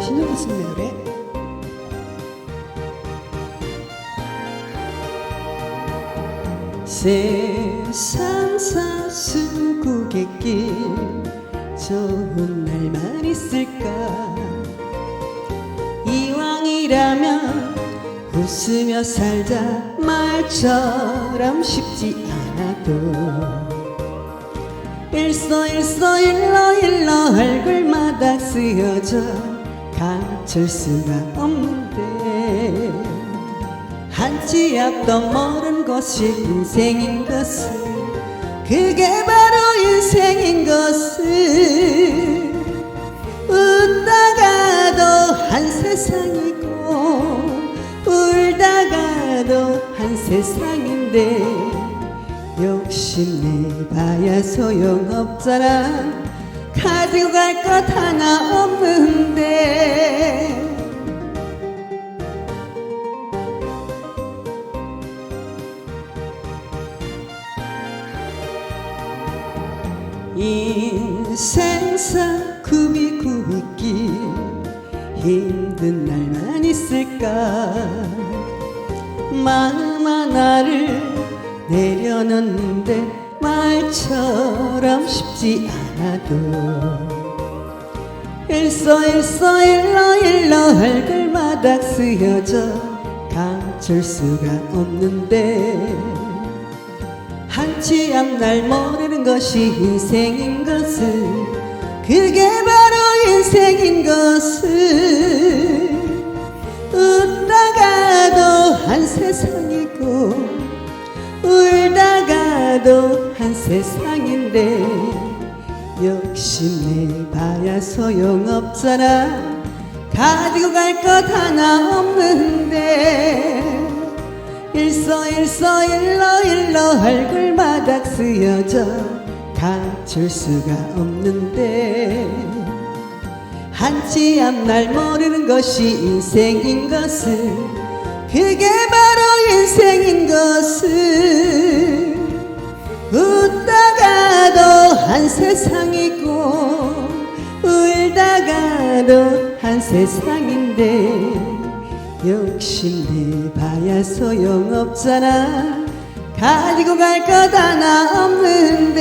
신현우 선배 노래 세상 사수국의 길 좋은 날만 있을까? 이왕이라면 웃으며 살자 말처럼 쉽지 않아도. 일서 일서 일러 일러 얼굴마다 쓰여져 감출 수가 없는데. 한치 앞도 모른 것이 인생인 것을 그게 바로 인생인 것을 웃다가도 한 세상이고 울다가도 한 세상인데. 욕심내 봐야 소용없잖아 가지고 갈것 하나 없는데. 인생사 구비구비길 힘든 날만 있을까? 마음 하나를 내려놓는데 말처럼 쉽지 않아 도 일서 일서 일러 일러 얼굴마다 쓰여져 감출 수가 없는데 한치 앞날 모르는 것이 인생인 것을 그게 바로 인생인 것을 웃다가도 한 세상이고 울다가도 한 세상인데 욕심내봐야 소용없잖아. 가지고 갈 것 하나 없는데. 일서 일서 일러 일러 얼굴마다 쓰여져 감출 수가 없는데. 한치 앞날 모르는 것이 인생인 것을 그게 바로 한 세상이고 울다가도 한 세상인데 욕심 내봐야 소용없잖아 가지고 갈 것 하나 없는데